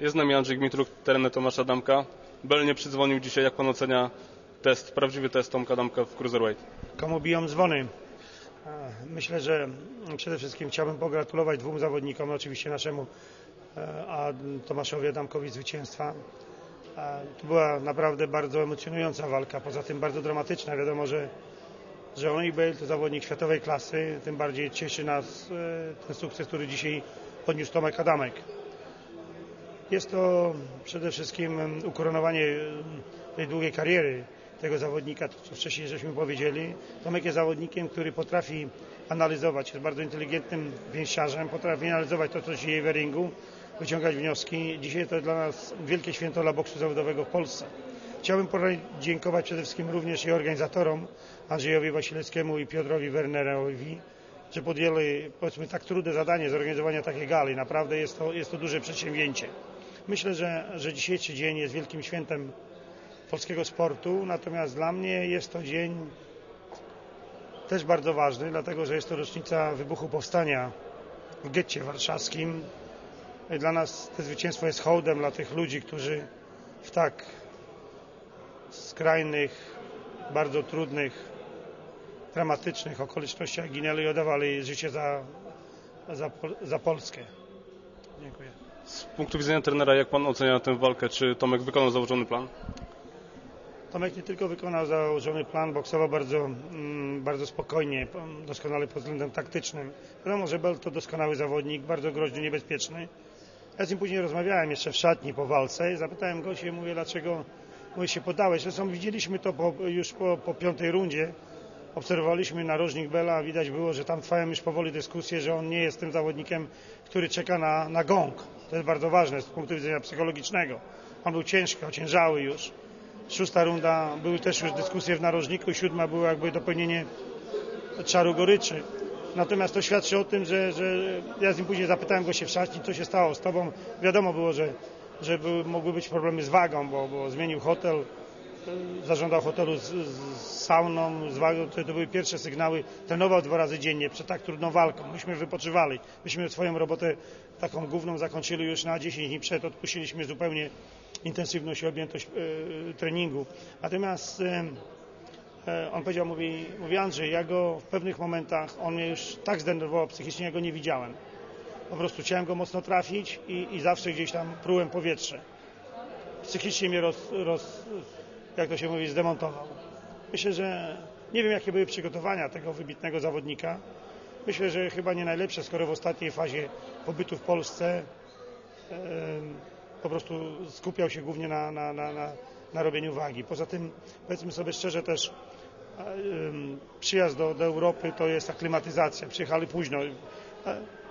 Jest z nami Andrzej Gmitruk, trener Tomasza Damka. Bel nie przydzwonił dzisiaj. Jak pan ocenia test, prawdziwy test Tomka Damka w Cruiserweight? Komu biją dzwony? Myślę, że przede wszystkim chciałbym pogratulować dwóm zawodnikom, oczywiście naszemu e, a Tomaszowi Adamkowi zwycięstwa. To była naprawdę bardzo emocjonująca walka, poza tym bardzo dramatyczna. Wiadomo, że, że Oni Bale to zawodnik światowej klasy, tym bardziej cieszy nas e, ten sukces, który dzisiaj podniósł Tomek Adamek. Jest to przede wszystkim ukoronowanie tej długiej kariery tego zawodnika, co wcześniej żeśmy powiedzieli. Tomek jest zawodnikiem, który potrafi analizować, jest bardzo inteligentnym więźciarzem, potrafi analizować to, co się dzieje w ringu, wyciągać wnioski. Dzisiaj to dla nas wielkie święto dla boksu zawodowego w Polsce. Chciałbym podziękować przede wszystkim również i organizatorom, Andrzejowi Wasilewskiemu i Piotrowi Wernerowi, że podjęli powiedzmy tak trudne zadanie zorganizowania takiej gali. Naprawdę jest to, jest to duże przedsięwzięcie. Myślę, że, że dzisiejszy dzień jest wielkim świętem polskiego sportu, natomiast dla mnie jest to dzień też bardzo ważny, dlatego że jest to rocznica wybuchu powstania w getcie warszawskim. Dla nas to zwycięstwo jest hołdem dla tych ludzi, którzy w tak skrajnych, bardzo trudnych, dramatycznych okolicznościach ginęli i oddawali życie za, za, za Polskę. Dziękuję. Z punktu widzenia trenera, jak pan ocenia tę walkę? Czy Tomek wykonał założony plan? Tomek nie tylko wykonał założony plan, boksował bardzo, mm, bardzo spokojnie, p- doskonale pod względem taktycznym. Wiadomo, że Bell to doskonały zawodnik, bardzo groźny, niebezpieczny. Ja z nim później rozmawiałem jeszcze w szatni po walce zapytałem go się, mówię, dlaczego mówię, się podałeś. Zresztą widzieliśmy to po, już po, po piątej rundzie. Obserwowaliśmy narożnik Bela, widać było, że tam trwają już powoli dyskusje, że on nie jest tym zawodnikiem, który czeka na, na gong. To jest bardzo ważne z punktu widzenia psychologicznego. On był ciężki, ociężały już. Szósta runda, były też już dyskusje w narożniku, siódma była jakby dopełnienie czaru goryczy. Natomiast to świadczy o tym, że, że ja z nim później zapytałem go się w szatni, co się stało z tobą. Wiadomo było, że, że były, mogły być problemy z wagą, bo, bo zmienił hotel, zażądał hotelu z, z sauną, z wagą. To, to były pierwsze sygnały. Trenował dwa razy dziennie przed tak trudną walką. Myśmy wypoczywali. Myśmy swoją robotę taką główną zakończyli już na 10 dni przed. Odpuściliśmy zupełnie intensywność i objętość e, treningu. Natomiast e, e, on powiedział, mówi, mówi Andrzej, ja go w pewnych momentach, on mnie już tak zdenerwował psychicznie, ja go nie widziałem. Po prostu chciałem go mocno trafić i, i zawsze gdzieś tam prułem powietrze. Psychicznie mnie roz, roz, jak to się mówi, zdemontował. Myślę, że nie wiem jakie były przygotowania tego wybitnego zawodnika. Myślę, że chyba nie najlepsze, skoro w ostatniej fazie pobytu w Polsce po prostu skupiał się głównie na, na, na, na, na robieniu wagi. Poza tym, powiedzmy sobie szczerze też, przyjazd do, do Europy to jest aklimatyzacja. Przyjechali późno.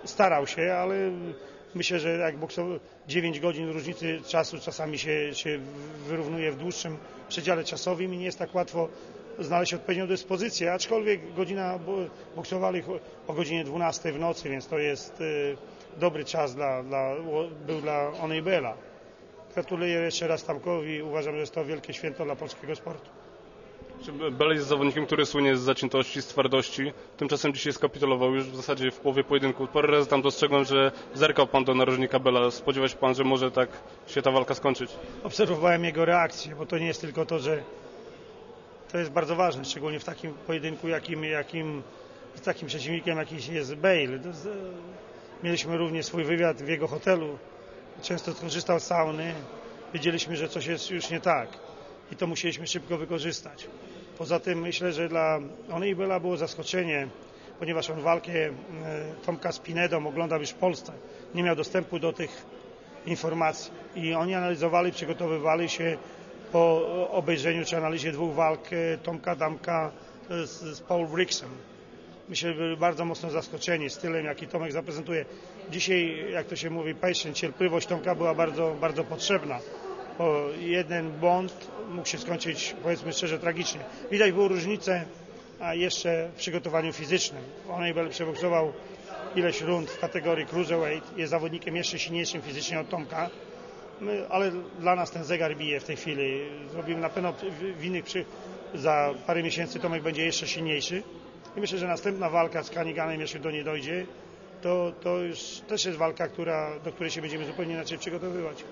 Starał się, ale myślę, że jak boksował 9 godzin różnicy czasu czasami się, się wyrównuje w dłuższym przedziale czasowym i nie jest tak łatwo znaleźć odpowiednią dyspozycję, aczkolwiek godzina, bo boksowali o godzinie 12 w nocy, więc to jest e, dobry czas dla, dla, był dla Onejbela. Gratuluję jeszcze raz Tamkowi, uważam, że jest to wielkie święto dla polskiego sportu. Czy Bel jest zawodnikiem, który słynie z zaciętości, z twardości. Tymczasem dzisiaj skapitulował już w zasadzie w połowie pojedynku. Parę razy tam dostrzegłem, że zerkał pan do narożnika Bela. Spodziewa się pan, że może tak się ta walka skończyć? obserwowałem jego reakcję, bo to nie jest tylko to, że to jest bardzo ważne, szczególnie w takim pojedynku, jakim, jakim z takim przeciwnikiem, jaki jest Bale. Mieliśmy również swój wywiad w jego hotelu. Często korzystał z sauny. Wiedzieliśmy, że coś jest już nie tak i to musieliśmy szybko wykorzystać. Poza tym myślę, że dla Ony Bela było zaskoczenie, ponieważ on walkę e, Tomka z Pinedą oglądał już w Polsce. Nie miał dostępu do tych informacji i oni analizowali, przygotowywali się po obejrzeniu czy analizie dwóch walk e, Tomka Damka e, z, z Paul Brixem. Myślę, że byli bardzo mocno zaskoczeni stylem, jaki Tomek zaprezentuje. Dzisiaj, jak to się mówi, patience, cierpliwość Tomka była bardzo, bardzo potrzebna, bo jeden błąd mógł się skończyć, powiedzmy szczerze, tragicznie. Widać było różnicę a jeszcze w przygotowaniu fizycznym. Onejbel przeboksował ileś rund w kategorii cruiserweight, jest zawodnikiem jeszcze silniejszym fizycznie od Tomka, My, ale dla nas ten zegar bije w tej chwili. Zrobimy na pewno w, przy... za parę miesięcy Tomek będzie jeszcze silniejszy. I myślę, że następna walka z Kaniganem, jeśli do niej dojdzie, to, to już też jest walka, która, do której się będziemy zupełnie inaczej przygotowywać.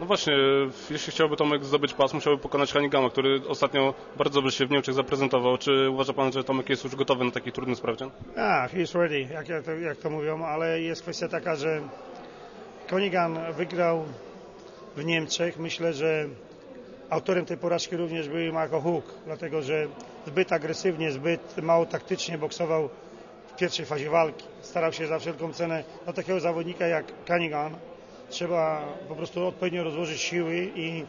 No właśnie, jeśli chciałby Tomek zdobyć pas, musiałby pokonać Hanigama, który ostatnio bardzo dobrze się w Niemczech zaprezentował. Czy uważa Pan, że Tomek jest już gotowy na taki trudny sprawdzian? A, he's ready, jak, jak, to, jak to mówią, ale jest kwestia taka, że Konigan wygrał w Niemczech. Myślę, że autorem tej porażki również był Marco Hook, dlatego że zbyt agresywnie, zbyt mało taktycznie boksował w pierwszej fazie walki. Starał się za wszelką cenę do takiego zawodnika jak Cunningham. Trzeba po prostu odpowiednio rozłożyć siły i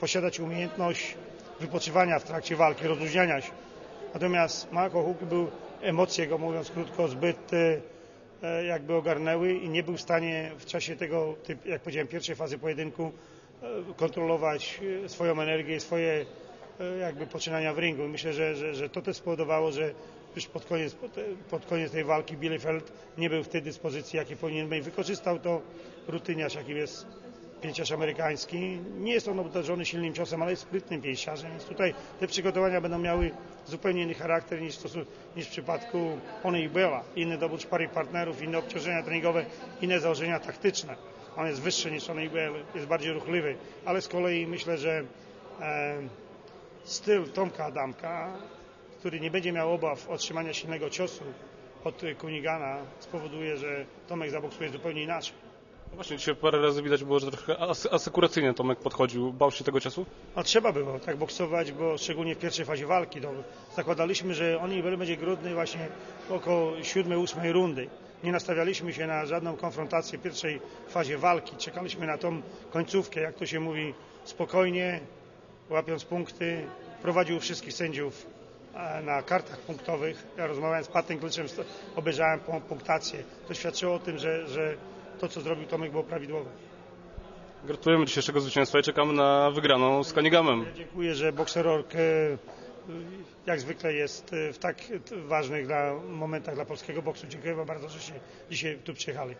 posiadać umiejętność wypoczywania w trakcie walki, rozluźniania się. Natomiast Marco Hook był, emocje go mówiąc krótko, zbyt e, jakby ogarnęły i nie był w stanie w czasie tego, jak powiedziałem, pierwszej fazy pojedynku e, kontrolować e, swoją energię swoje jakby poczynania w ringu. Myślę, że, że, że to też spowodowało, że już pod koniec, pod, koniec tej walki Bielefeld nie był w tej dyspozycji, jakiej powinien być. Wykorzystał to rutyniarz, jakim jest pięciarz amerykański. Nie jest on obdarzony silnym ciosem, ale jest sprytnym pięściarzem, więc tutaj te przygotowania będą miały zupełnie inny charakter niż, niż w przypadku Pony i Bella. Inny dobór sparych partnerów, inne obciążenia treningowe, inne założenia taktyczne. On jest wyższy niż Pony i Bell, jest bardziej ruchliwy, ale z kolei myślę, że e, styl Tomka Adamka, który nie będzie miał obaw otrzymania silnego ciosu od Kunigana, spowoduje, że Tomek zaboksuje zupełnie inaczej. No właśnie, dzisiaj parę razy widać było, że trochę as- asekuracyjnie Tomek podchodził. Bał się tego ciosu? No, trzeba było tak boksować, bo szczególnie w pierwszej fazie walki. To zakładaliśmy, że on będzie grudny właśnie około siódmej, ósmej rundy. Nie nastawialiśmy się na żadną konfrontację w pierwszej fazie walki. Czekaliśmy na tą końcówkę, jak to się mówi, spokojnie, łapiąc punkty. Prowadził wszystkich sędziów e, na kartach punktowych. Ja rozmawiałem z Patem Glyczem, sto- obejrzałem pu- punktację. To świadczyło o tym, że, że to, co zrobił Tomek, było prawidłowe. Gratulujemy dzisiejszego zwycięstwa i czekamy na wygraną z Kanigamem. Dziękuję, że Boxerorg e, jak zwykle jest e, w tak ważnych dla momentach dla polskiego boksu. Dziękuję Wam bardzo, że się dzisiaj tu przyjechali.